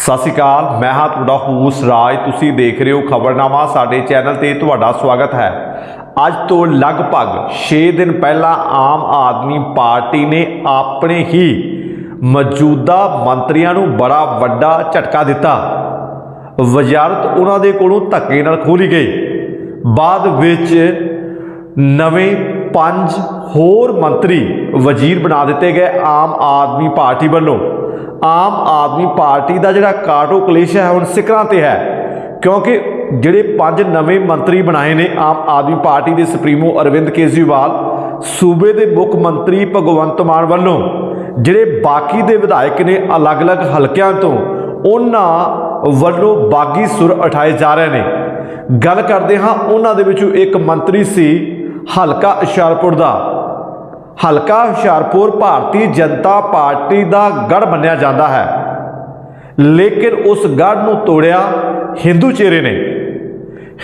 ਸਤਿ ਸ਼੍ਰੀ ਅਕਾਲ, ਮੈਂ ਹਾਂ ਤੁਹਾਡਾ ਹੂਸ ਰਾਜ। ਤੁਸੀਂ ਦੇਖ ਰਹੇ ਹੋ ਖਬਰਨਾਮਾ, ਸਾਡੇ ਚੈਨਲ ਤੇ ਤੁਹਾਡਾ ਸਵਾਗਤ ਹੈ। ਅੱਜ ਤੋਂ ਲਗਭਗ 6 ਦਿਨ ਪਹਿਲਾਂ ਆਮ ਆਦਮੀ ਪਾਰਟੀ ਨੇ ਆਪਣੇ ਹੀ ਮੌਜੂਦਾ ਮੰਤਰੀਆਂ ਨੂੰ ਬੜਾ ਵੱਡਾ ਝਟਕਾ ਦਿੱਤਾ। ਵਜ਼ਾਰਤ ਉਹਨਾਂ ਦੇ ਕੋਲੋਂ ਧੱਕੇ ਨਾਲ ਖੋਲੀ ਗਈ। ਬਾਅਦ ਵਿੱਚ ਨਵੇਂ ਪੰਜ ਹੋਰ ਮੰਤਰੀ ਵਜ਼ੀਰ ਬਣਾ ਦਿੱਤੇ ਗਏ ਆਮ ਆਦਮੀ ਪਾਰਟੀ ਵੱਲੋਂ। ਆਮ ਆਦਮੀ ਪਾਰਟੀ ਦਾ ਜਿਹੜਾ ਕਾਟੋ ਕਲੇਸ਼ ਹੈ, ਹੁਣ ਸਿਖਰਾਂ ਤੇ ਹੈ। ਕਿਉਂਕਿ ਜਿਹੜੇ ਪੰਜ ਨਵੇਂ ਮੰਤਰੀ ਬਣਾਏ ਨੇ ਆਮ ਆਦਮੀ ਪਾਰਟੀ ਦੇ ਸੁਪਰੀਮੋ ਅਰਵਿੰਦ ਕੇਜਰੀਵਾਲ, ਸੂਬੇ ਦੇ ਮੁੱਖ ਮੰਤਰੀ ਭਗਵੰਤ ਮਾਨ ਵੱਲੋਂ, ਜਿਹੜੇ ਬਾਕੀ ਦੇ ਵਿਧਾਇਕ ਨੇ ਅਲੱਗ-ਅਲੱਗ ਹਲਕਿਆਂ ਤੋਂ, ਉਹਨਾਂ ਵੱਲੋਂ ਬਾਗੀ ਸੁਰ ਉਠਾਏ ਜਾ ਰਹੇ ਨੇ। ਗੱਲ ਕਰਦੇ ਹਾਂ ਉਹਨਾਂ ਦੇ ਵਿੱਚੋਂ ਇੱਕ ਮੰਤਰੀ ਸੀ, ਹਲਕਾ ਹੁਸ਼ਿਆਰਪੁਰ ਦਾ। ਹਲਕਾ ਹੁਸ਼ਿਆਰਪੁਰ ਭਾਰਤੀ ਜਨਤਾ ਪਾਰਟੀ ਦਾ ਗੜ ਮੰਨਿਆ ਜਾਂਦਾ ਹੈ। ਲੇਕਿਨ ਉਸ ਗੜ ਨੂੰ ਤੋੜਿਆ ਹਿੰਦੂ ਚਿਹਰੇ ਨੇ।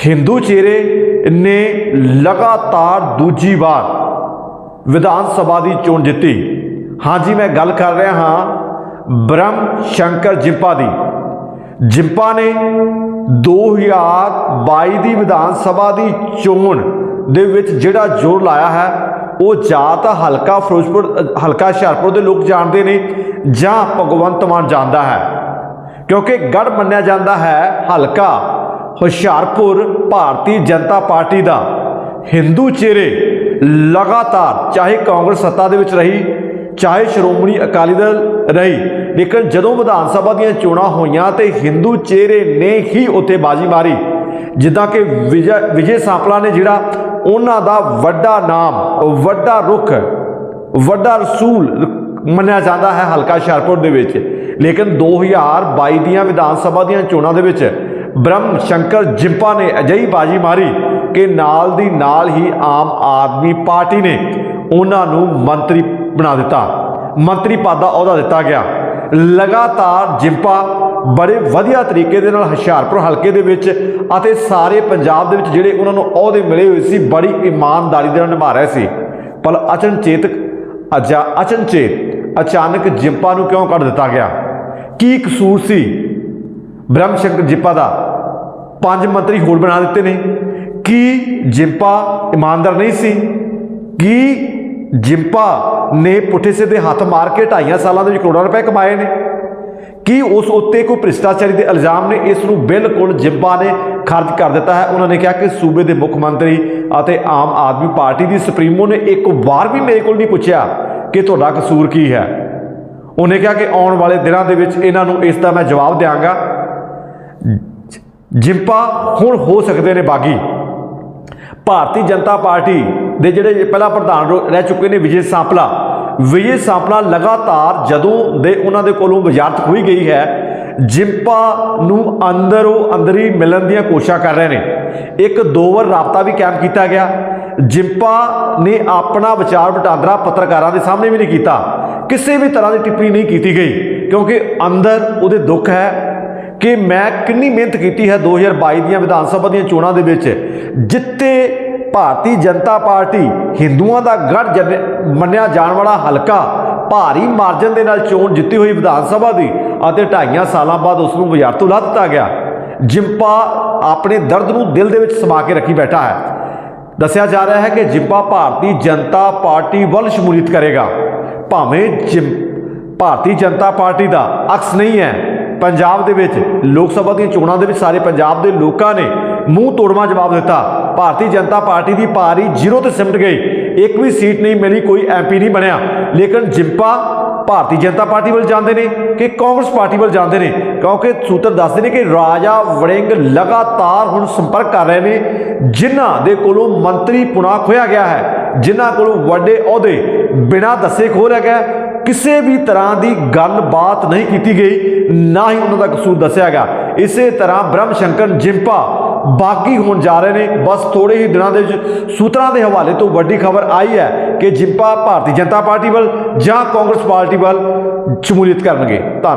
ਹਿੰਦੂ ਚਿਹਰੇ ਨੇ ਲਗਾਤਾਰ ਦੂਜੀ ਵਾਰ ਵਿਧਾਨ ਸਭਾ ਦੀ ਚੋਣ ਜਿੱਤੀ। ਹਾਂਜੀ ਮੈਂ ਗੱਲ ਕਰ ਰਿਹਾ ਹਾਂ ਬ੍ਰਹਮ ਸ਼ੰਕਰ ਜਿੰਪਾ ਦੀ। ਜਿੰਪਾ ਨੇ 2022 ਦੀ ਵਿਧਾਨ ਸਭਾ ਦੀ ਚੋਣ ਦੇ ਵਿੱਚ ਜਿਹੜਾ ਜ਼ੋਰ ਲਾਇਆ ਹੈ ਉਹ ਜਾਂ ਤਾਂ ਹਲਕਾ ਫਿਰੋਜ਼ਪੁਰ, ਹਲਕਾ ਹੁਸ਼ਿਆਰਪੁਰ ਦੇ ਲੋਕ ਜਾਣਦੇ ਨੇ ਜਾਂ ਭਗਵੰਤ ਮਾਨ ਜਾਣਦਾ ਹੈ। ਕਿਉਂਕਿ ਗੜ ਮੰਨਿਆ ਜਾਂਦਾ ਹੈ ਹਲਕਾ ਹੁਸ਼ਿਆਰਪੁਰ ਭਾਰਤੀ ਜਨਤਾ ਪਾਰਟੀ ਦਾ। ਹਿੰਦੂ ਚਿਹਰੇ ਲਗਾਤਾਰ ਚਾਹੇ ਕਾਂਗਰਸ ਸੱਤਾ ਦੇ ਵਿੱਚ ਰਹੀ, ਚਾਹੇ ਸ਼੍ਰੋਮਣੀ ਅਕਾਲੀ ਦਲ ਰਹੀ, ਲੇਕਿਨ ਜਦੋਂ ਵਿਧਾਨ ਸਭਾ ਦੀਆਂ ਚੋਣਾਂ ਹੋਈਆਂ ਤੇ ਹਿੰਦੂ ਚਿਹਰੇ ਨੇ ਹੀ ਉੱਥੇ ਬਾਜੀ ਮਾਰੀ। ਜਿੱਦਾਂ ਕਿ ਵਿਜੇ ਵਿਜੇ ਸਾਂਪਲਾ ਨੇ ਜਿਹੜਾ ਉਹਨਾਂ ਦਾ ਵੱਡਾ ਨਾਮ, ਵੱਡਾ ਰੁਖ, ਵੱਡਾ ਰਸੂਲ ਮੰਨਿਆ ਜਾਂਦਾ ਹੈ ਹਲਕਾ ਹੁਸ਼ਿਆਰਪੁਰ ਦੇ ਵਿੱਚ। ਲੇਕਿਨ 2022 ਦੀਆਂ ਵਿਧਾਨ ਸਭਾ ਦੀਆਂ ਚੋਣਾਂ ਦੇ ਵਿੱਚ ਬ੍ਰਹਮ ਸ਼ੰਕਰ ਜਿੰਪਾ ਨੇ ਅਜਿਹੀ ਬਾਜੀ ਮਾਰੀ ਕਿ ਨਾਲ ਦੀ ਨਾਲ ਹੀ ਆਮ ਆਦਮੀ ਪਾਰਟੀ ਨੇ ਉਹਨਾਂ ਨੂੰ ਮੰਤਰੀ ਬਣਾ ਦਿੱਤਾ। ਮੰਤਰੀ ਪਦ ਦਾ ਅਹੁਦਾ ਦਿੱਤਾ ਗਿਆ। ਲਗਾਤਾਰ ਜਿੰਪਾ ਬੜੇ ਵਧੀਆ ਤਰੀਕੇ ਦੇ ਨਾਲ ਹੁਸ਼ਿਆਰਪੁਰ ਹਲਕੇ ਦੇ ਵਿੱਚ ਅਤੇ ਸਾਰੇ ਪੰਜਾਬ ਦੇ ਵਿੱਚ ਜਿਹੜੇ ਉਹਨਾਂ ਨੂੰ ਅਹੁਦੇ ਮਿਲੇ ਹੋਏ ਸੀ, ਬੜੀ ਇਮਾਨਦਾਰੀ ਦੇ ਨਾਲ ਨਿਭਾ ਰਹੇ ਸੀ। ਪਰ ਅਚਨਚੇਤ ਅਜਾ ਅਚਨਚੇਤ ਅਚਾਨਕ ਜਿੰਪਾ ਨੂੰ ਕਿਉਂ ਕੱਢ ਦਿੱਤਾ ਗਿਆ? ਕੀ ਕਸੂਰ ਸੀ? ਬ੍ਰਹਮ ਸ਼ੰਕਰ ਜਿੰਪਾ ਦਾ ਪੰਜ ਮੰਤਰੀ ਹੋਰ ਬਣਾ ਦਿੱਤੇ ਨੇ। ਕੀ ਜਿੰਪਾ ਇਮਾਨਦਾਰ ਨਹੀਂ ਸੀ? ਕੀ ਜਿੰਪਾ ਨੇ ਪੁੱਠੇ ਸਿੱਧੇ ਹੱਥ ਮਾਰ ਕੇ ਢਾਈਆਂ ਸਾਲਾਂ ਦੇ ਵਿੱਚ ਕਰੋੜਾਂ ਰੁਪਏ ਕਮਾਏ ਨੇ? ਕੀ ਉਸ ਉੱਤੇ ਕੋਈ ਭ੍ਰਿਸ਼ਟਾਚਾਰੀ ਦੇ ਇਲਜ਼ਾਮ ਨੇ? ਇਸ ਨੂੰ ਬਿਲਕੁਲ ਜਿੰਪਾ ਨੇ ਖਾਰਜ ਕਰ ਦਿੱਤਾ ਹੈ। ਉਹਨਾਂ ਨੇ ਕਿਹਾ ਕਿ ਸੂਬੇ ਦੇ ਮੁੱਖ ਮੰਤਰੀ ਅਤੇ ਆਮ ਆਦਮੀ ਪਾਰਟੀ ਦੀ ਸੁਪਰੀਮੋ ਨੇ ਇੱਕ ਵਾਰ ਵੀ ਮੇਰੇ ਕੋਲ ਨਹੀਂ ਪੁੱਛਿਆ ਕਿ ਤੁਹਾਡਾ ਕਸੂਰ ਕੀ ਹੈ। ਉਹਨੇ ਕਿਹਾ ਕਿ ਆਉਣ ਵਾਲੇ ਦਿਨਾਂ ਦੇ ਵਿੱਚ ਇਹਨਾਂ ਨੂੰ ਇਸ ਦਾ ਮੈਂ ਜਵਾਬ ਦਿਆਂਗਾ। ਜਿੰਪਾ ਹੁਣ ਹੋ ਸਕਦੇ ਨੇ ਬਾਗੀ। ਭਾਰਤੀ ਜਨਤਾ ਪਾਰਟੀ ਦੇ ਜਿਹੜੇ ਪਹਿਲਾ ਪ੍ਰਧਾਨ ਰੋ- ਰਹਿ ਚੁੱਕੇ ਨੇ ਵਿਜੇ ਸਾਂਪਲਾ ਵਿਜੇ ਸਾਂਪਲਾ ਲਗਾਤਾਰ ਜਦੋਂ ਦੇ ਉਹਨਾਂ ਦੇ ਕੋਲੋਂ ਵਜ਼ਾਰਤ ਹੋਈ ਗਈ ਹੈ, ਜਿੰਪਾ ਨੂੰ ਅੰਦਰੋਂ ਅੰਦਰੀ ਮਿਲਣ ਦੀਆਂ ਕੋਸ਼ਿਸ਼ਾਂ ਕਰ ਰਹੇ ਨੇ। ਇੱਕ ਦੋ ਵਾਰ ਰਾਬਤਾ ਵੀ ਕਾਇਮ ਕੀਤਾ ਗਿਆ। ਜਿੰਪਾ ਨੇ ਆਪਣਾ ਵਿਚਾਰ ਵਟਾਂਦਰਾ ਪੱਤਰਕਾਰਾਂ ਦੇ ਸਾਹਮਣੇ ਵੀ ਨਹੀਂ ਕੀਤਾ। ਕਿਸੇ ਵੀ ਤਰ੍ਹਾਂ ਦੀ ਟਿੱਪਣੀ ਨਹੀਂ ਕੀਤੀ ਗਈ, ਕਿਉਂਕਿ ਅੰਦਰ ਉਹਦੇ ਦੁੱਖ ਹੈ ਕਿ ਮੈਂ ਕਿੰਨੀ ਮਿਹਨਤ ਕੀਤੀ ਹੈ 2022 ਦੀਆਂ ਵਿਧਾਨ ਸਭਾ ਦੀਆਂ ਚੋਣਾਂ ਦੇ ਵਿੱਚ, ਜਿੱਤੇ ਭਾਰਤੀ ਜਨਤਾ ਪਾਰਟੀ ਹਿੰਦੂਆਂ ਦਾ ਗੜ ਜਨ- ਮੰਨਿਆ ਜਾਣ ਵਾਲਾ ਹਲਕਾ ਭਾਰੀ ਮਾਰਜਨ ਦੇ ਨਾਲ ਚੋਣ ਜਿੱਤੀ ਹੋਈ ਵਿਧਾਨ ਸਭਾ ਦੀ ਅਤੇ ਢਾਈਆਂ ਸਾਲਾਂ ਬਾਅਦ ਉਸ ਨੂੰ ਬਾਜ਼ਾਰ ਤੋਂ ਲਾ ਦਿੱਤਾ ਗਿਆ। ਜਿੰਪਾ ਆਪਣੇ ਦਰਦ ਨੂੰ ਦਿਲ ਦੇ ਵਿੱਚ ਸਮਾ ਕੇ ਰੱਖੀ ਬੈਠਾ ਹੈ। ਦੱਸਿਆ ਜਾ ਰਿਹਾ ਹੈ ਕਿ ਜਿੰਪਾ ਭਾਰਤੀ ਜਨਤਾ ਪਾਰਟੀ ਵੱਲ ਸ਼ਮੂਲੀਅਤ ਕਰੇਗਾ। ਭਾਵੇਂ ਜਿੰ- ਭਾਰਤੀ ਜਨਤਾ ਪਾਰਟੀ ਦਾ ਅਕਸ ਨਹੀਂ ਹੈ, ਪੰਜਾਬ ਦੇ ਵਿੱਚ ਲੋਕ ਸਭਾ ਦੀਆਂ ਚੋਣਾਂ ਦੇ ਵਿੱਚ ਸਾਰੇ ਪੰਜਾਬ ਦੇ ਲੋਕਾਂ ਨੇ ਮੂੰਹ ਤੋੜਵਾ ਜਵਾਬ ਦਿੱਤਾ। ਭਾਰਤੀ ਜਨਤਾ ਪਾਰਟੀ ਦੀ ਪਾਰੀ ਜ਼ੀਰੋ ਤੇ ਸਿਮਟ ਗਈ। ਇੱਕ ਵੀ ਸੀਟ ਨਹੀਂ ਮਿਲੀ, ਕੋਈ ਐਮਪੀ ਨਹੀਂ ਬਣਿਆ। ਲੇਕਿਨ ਜਿੰਪਾ ਭਾਰਤੀ ਜਨਤਾ ਪਾਰਟੀ ਵੱਲ ਜਾਂਦੇ ਨੇ ਕਿ ਕਾਂਗਰਸ ਪਾਰਟੀ ਵੱਲ ਜਾਂਦੇ ਨੇ? ਕਿਉਂਕਿ ਸੂਤਰ ਦੱਸਦੇ ਨੇ ਕਿ ਰਾਜਾ ਵੜਿੰਗ ਲਗਾਤਾਰ ਹੁਣ ਸੰਪਰਕ ਕਰ ਰਹੇ ਨੇ, ਜਿਨ੍ਹਾਂ ਦੇ ਕੋਲੋਂ ਮੰਤਰੀ ਪੁਣਾ ਖੋਇਆ ਗਿਆ ਹੈ, ਜਿਨ੍ਹਾਂ ਕੋਲੋਂ ਵੱਡੇ ਅਹੁਦੇ ਬਿਨਾਂ ਦੱਸੇ ਖੋਹ ਲਿਆ ਗਿਆ ਕਿਸੇ ਵੀ ਤਰ੍ਹਾਂ ਦੀ ਗੱਲਬਾਤ ਨਹੀਂ ਕੀਤੀ ਗਈ, ਨਾ ਹੀ ਉਹਨਾਂ ਦਾ ਕਸੂਰ ਦੱਸਿਆ ਗਿਆ। ਇਸੇ ਤਰ੍ਹਾਂ ਬ੍ਰਹਮ ਸ਼ੰਕਰ ਜਿੰਪਾ ਬਾਗੀ ਹੋਣ ਜਾ ਰਹੇ ਨੇ। ਬਸ ਥੋੜੇ ਹੀ ਦਿਨਾਂ ਦੇ ਵਿੱਚ ਸੂਤਰਾਂ ਦੇ ਹਵਾਲੇ ਤੋਂ ਵੱਡੀ ਖਬਰ ਆਈ ਹੈ ਕਿ ਜਿੰਪਾ ਭਾਰਤੀ ਜਨਤਾ ਪਾਰਟੀ ਵੱਲ ਜਾਂ ਕਾਂਗਰਸ ਪਾਰਟੀ ਵੱਲ ਸ਼ਮੂਲੀਅਤ ਕਰਨਗੇ। ਧੰਨ